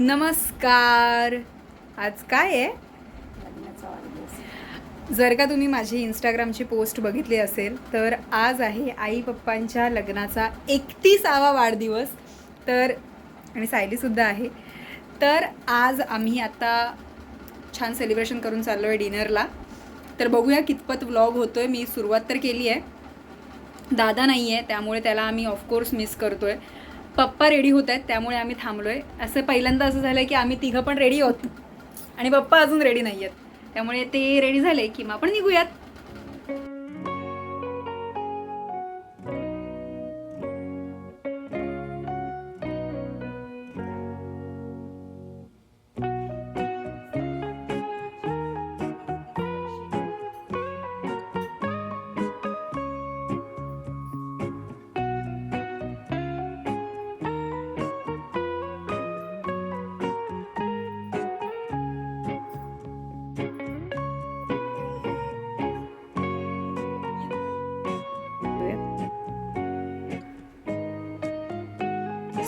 नमस्कार. आज काय आहे? जर का तुम्ही माझी इंस्टाग्रामची पोस्ट बघितली असेल तर आज आहे आई पप्पांच्या लग्नाचा एकतीसावा वाढदिवस. तर आणि सायलीसुद्धा आहे. तर आज आम्ही आता छान सेलिब्रेशन करून चाललो आहे डिनरला तर बघूया कितपत व्लॉग होतो आहे मी सुरुवात तर केली आहे. दादा नाही आहे त्यामुळे त्याला आम्ही ऑफकोर्स मिस करतो आहे पप्पा रेडी होत आहेत त्यामुळे आम्ही थांबलो आहे असं पहिल्यांदा असं झालं की आम्ही तिघं पण रेडी होत आणि पप्पा अजून रेडी नाही आहेत त्यामुळे ते रेडी झाले की मग आपण निघूयात.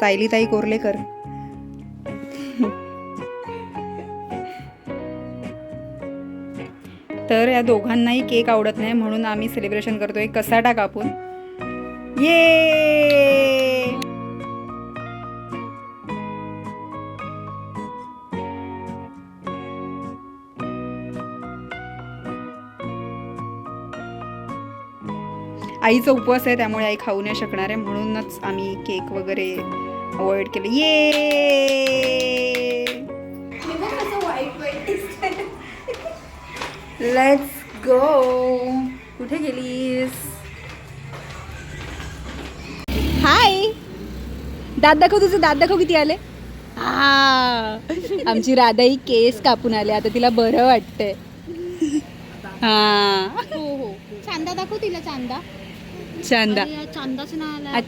सायलीताई कोर्लेकर. तर या दोघांनाही केक आवडत नाही म्हणून आम्ही सेलिब्रेशन करतोय. कसाटा कापून. ये! आईचा उपवास आहे त्यामुळे आई खाऊ नाही शकणार आहे. म्हणूनच आम्ही केक वगैरे अवॉइड केलं. ये लेट्स गो कुठे गेलीस? हाय दात दाखव तुझं. दात दाखव किती आले. हा. आमची राधाई केस कापून आले. आता तिला बरं वाटतंय. हा. हो हो. चांदा दाखव तिला चांदा. चांदा. चांदाच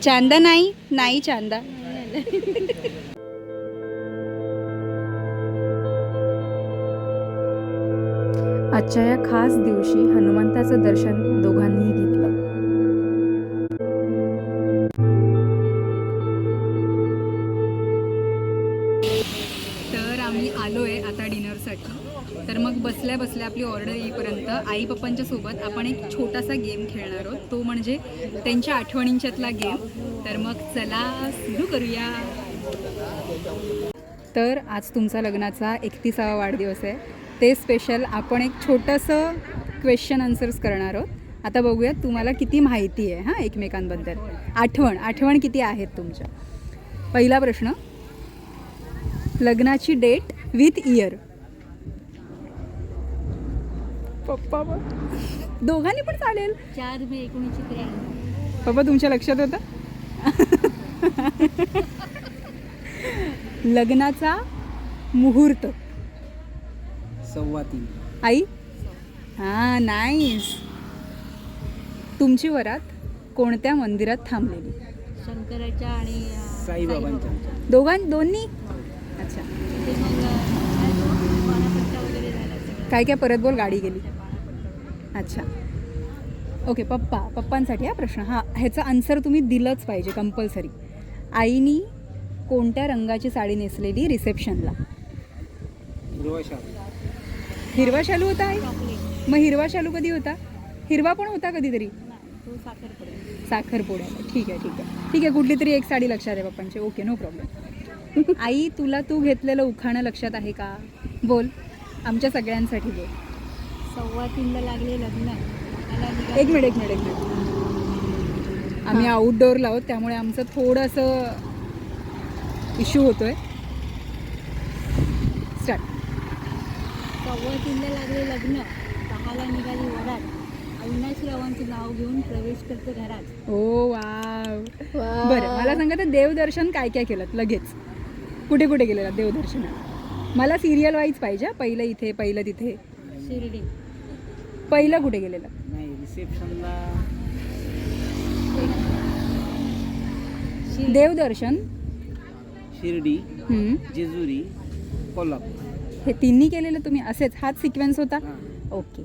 चांदा नाही. नाही चांदा. आजच्या या खास दिवशी हनुमंताचं दर्शन दोघांनीही घेतलं. आम्ही आलो आहे आता डिनरसाठी. तर मग बसल्या बसल्या आपली ऑर्डर येईपर्यंत आई पप्पांच्या सोबत आपण एक छोटासा गेम खेळणार आहोत. तो म्हणजे त्यांच्या आठवणींच्यातला गेम तर मग चला सुरू करूया. तर आज तुमचा लग्नाचा एकतीसावा वाढदिवस आहे. ते स्पेशल आपण एक छोटंसं क्वेश्चन आन्सर्स करणार आहोत. आता बघूया तुम्हाला किती माहिती आहे हां एकमेकांबद्दल. आठवण आठवण किती आहेत तुमच्या? पहिला प्रश्न. लग्नाची डेट विथ इयर. पप्पा बघ. दोघांनी पण चालेल. चार मे एकोणीसशे त्र्याण्णव. पप्पा तुमच्या लक्षात होतं लग्नाचा मुहूर्त. सव्वा तीन. आई? हां नाईस तुमची वरात कोणत्या मंदिरात थांबलेली? शंकराच्या आणि साईबाबांच्या. दोघां दोन्ही? अच्छा ते मग अं, काय तो पाण्यापट्ट्या वगैरे झाला सगळं काय काय परत बोल गाडी गेली. अच्छा. ओके पप्पा पप्पांसाठी हा प्रश्न. हा ह्याचा आन्सर तुम्ही दिलंच पाहिजे कंपल्सरी आईनी कोणत्या रंगाची साडी नेसलेली रिसेप्शनला हिरवा शालू होता आई? मग हिरवा शालू कधी होता? हिरवा पण होता कधीतरी? साखर पडेल ठीक आहे ठीक आहे. ठीक आहे कुठली तरी एक साडी लक्षात आहे पप्पांची. ओके नो प्रॉब्लेम आई तुला तू घेतलेलं उखाणं लक्षात आहे का? बोल. आमच्या सगळ्यांसाठी बोल सव्वा तीनला लागले लग्न. मला एक मिनिट एक मिनिट एक मिनिट. आम्ही आउटडोअरला आहोत त्यामुळे आमचं थोडंसं इश्यू होतोय. स्टार्ट सव्वा तीनला लागले लग्न. दहाला निघाली वरात अविनाश रावांचं नाव घेऊन प्रवेश करते घरात. Oh wow. बरं मला सांगा तर देवदर्शन काय काय केलं? लगेच. कुठे कुठे गेलेला देवदर्शनात मला सिरियल वाईज पाहिजे. पहिलं इथे पहिलं तिथे. शिर्डी. पहिलं कुठे गेलेलं? नाही रिसेप्शनला देवदर्शन शिर्डी हम्म. जेजुरी कोल्हापूर. हे तिन्ही केलेलं तुम्ही असेच. हाच सिक्वेन्स होता? हां. ओके.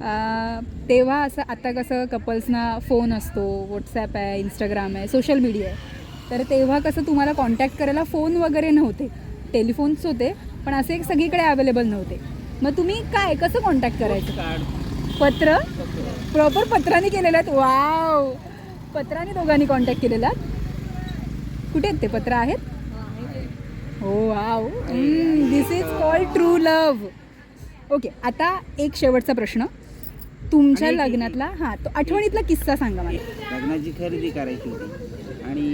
अं, तेव्हा असं आता कसं कपल्सना फोन असतो व्हॉट्सॲप आहे इंस्टाग्राम आहे सोशल मीडिया आहे. तर तेव्हा कसं तुम्हाला कॉन्टॅक्ट करायला फोन वगैरे नव्हते. टेलिफोन्स होते पण असे एक सगळीकडे अवेलेबल नव्हते. मग तुम्ही काय कसं कॉन्टॅक्ट करायचं? कार्ड पत्र? प्रॉपर पत्राने केलेलं आहेत? वाव पत्राने दोघांनी कॉन्टॅक्ट केलेला कुठे आहेत ते पत्र? आहेत? हो wow this is called true love okay आता एक शेवटचा प्रश्न. तुमच्या लग्नातला हां तो आठवणीतला किस्सा सांगा मला. लग्नाची खरेदी करायची होती. आणि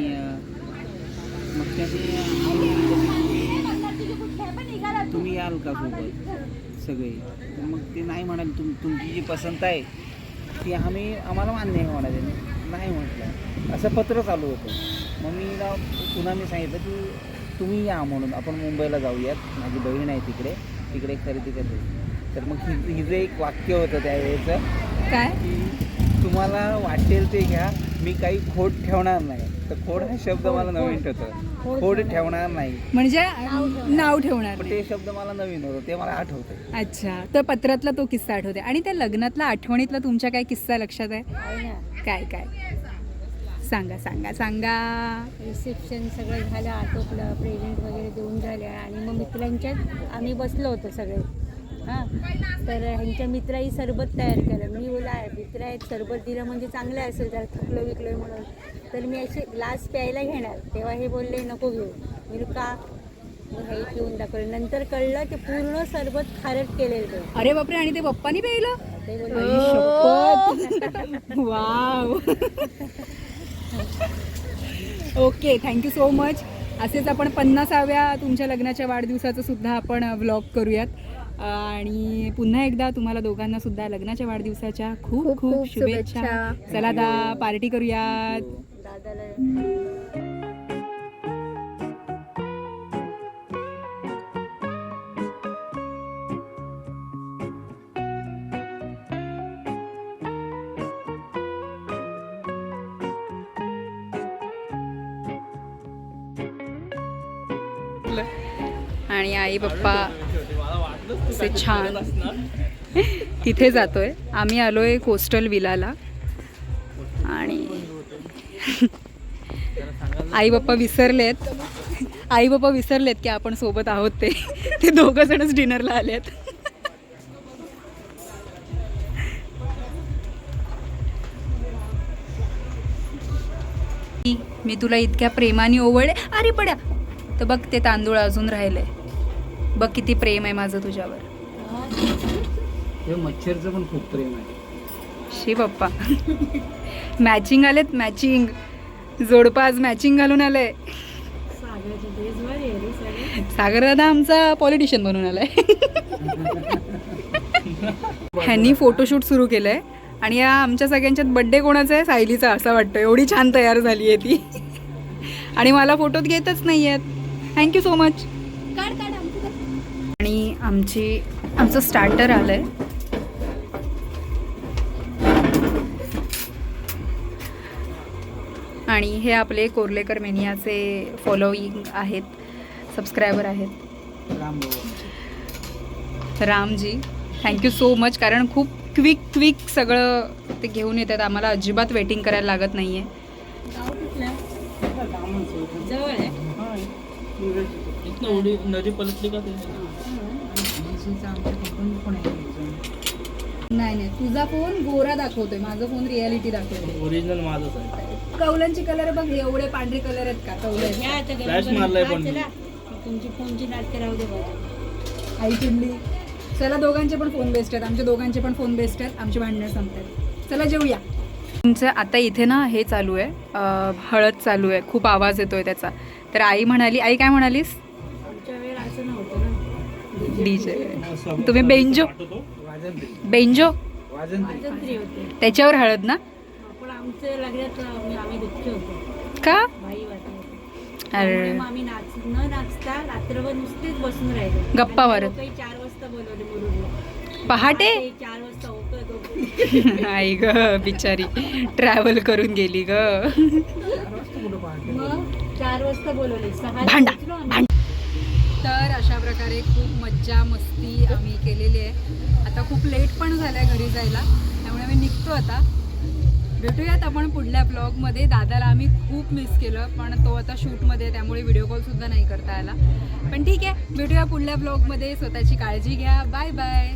याल का सोबत सगळे. तर मग ते नाही म्हणाले तुम तुमची जी पसंत आहे ती आम्ही आम्हाला मान्य आहे म्हणाले. नाही म्हटलं. असं पत्र चालू होतं. मग मी पुन्हा मी सांगितलं की तुम्ही या म्हणून आपण मुंबईला जाऊयात. माझी बहीण आहे तिकडे तिकडे खरेदी करते. तर मग हि हिचं एक वाक्य होतं त्यावेळेचं काय? की तुम्हाला वाटेल ते घ्या मी काही खोट ठेवणार नाही. तर खोड हा शब्द मला नवीन होतं खोड ठेवणार नाही. म्हणजे नाव ठेवणार पण. ते शब्द मला नवीन होतं ते मला आठवतं अच्छा. तर पत्रातला तो किस्सा आठवते आणि त्या लग्नातला आठवणीतला तुमच्या काय किस्सा लक्षात आहे? काय काय? सांगा सांगा सांगा. रिसेप्शन सगळं झालं आटोपलं प्रेझेंट वगैरे देऊन झाल्या. आणि मग मित्रांच्यात आम्ही बसलो होतो सगळे. हां. तर ह्यांच्या मित्राही सरबत तयार केलं. मी बोला मित्र आहेत सरबत दिलं म्हणजे चांगलं असेल जरा थकलो विकलो म्हणून. तर मी असे ग्लास प्यायला घेणार. तेव्हा हे बोलले नको घेऊ. मी का मग हे पिऊन दाखवलं. नंतर कळलं ते पूर्ण सरबत खारट केलेलं अरे बापरे आणि ते पप्पानी प्यायलं? ते बोलले शपथ. Wow. Okay thank you so much असेच आपण पन्नासाव्या तुमच्या लग्नाच्या वाढदिवसाचं सुद्धा आपण व्लॉग करूयात. आणि पुन्हा एकदा तुम्हाला दोघांना सुद्धा लग्नाच्या वाढदिवसाच्या खूप खूप शुभेच्छा. चला आता पार्टी करूयात दादाला आणि आई पप्पा असे छान. तिथे जातोय. आम्ही आलोय कोस्टल विलाला. आणि आई पप्पा विसरलेत. आई पप्पा विसरलेत की आपण सोबत आहोत ते. ते दोघं जणच डिनरला आलेत. मी तुला इतक्या प्रेमाने ओवळले. अरे पड्या तर बघ ते तांदूळ अजून राहिले. बघ किती प्रेम आहे माझं तुझ्यावर. हे मच्छरचं पण खूप प्रेम आहे. शी पप्पा. मॅचिंग आलेत मॅचिंग. जोडपा आज मॅचिंग घालून आलंय. सागर. दादा आमचा पॉलिटिशियन बनून आलाय. ह्यांनी फोटोशूट सुरू केलंय. आणि या आमच्या सगळ्यांच्यात बड्डे कोणाचा आहे? सायलीचा असं वाटतं एवढी छान तयार झाली आहे ती. आणि मला फोटोत घेतच नाही आहेत थँक्यू सो मच आमची आमचं स्टार्टर आलंय. आणि हे आपले कोर्लेकर मेनियाचे फॉलोईंग आहेत सबस्क्रायबर आहेत. Ram Ramji thank you so much कारण खूप क्विक क्विक सगळं ते घेऊन येतात. आम्हाला अजिबात वेटिंग करायला लागत नाही आहे. आहे नदी पलटली का ते नाही नाही तुझा फोन गोरा दाखवतोय माझा फोन रियालिटी दाखवतोय. ओरिजिनल माझंच आहे. कौलांची कलर बघ एवढे पांढरे कलर आहेत का? मारलाय पण मी. तुमची फोनची नाटकं राहू दे बघा. आई चिडली. चला दोघांचे पण फोन बेस्ट आहेत. आमच्या दोघांचे पण फोन बेस्ट आहेत. आमची भांडणं संपतात. चला जेऊया. तुमचं आता इथे ना हे चालू आहे. अं, हळद चालू आहे. खूप आवाज येतोय त्याचा. तर आई म्हणाली आई काय म्हणालीस? डीजे. तुम्ही बेंजो. बेंजो? त्याच्यावर हळद ना? का? अरे. गप्पा मारत. पहाटे? आई ग बिचारी. ट्रॅव्हल करून गेली ग. भांडा. तर अशा प्रकारे खूप मज्जा मस्ती आम्ही केलेली आहे. आता खूप लेट पण झालं आहे घरी जायला त्यामुळे आम्ही निघतो आता. भेटूयात आपण पुढल्या ब्लॉगमध्ये दादाला आम्ही खूप मिस केलं पण तो आता शूटमध्ये आहे, त्यामुळे व्हिडिओ कॉलसुद्धा नाही करता आला. पण ठीक आहे भेटूया पुढल्या ब्लॉगमध्ये स्वतःची काळजी घ्या. Bye bye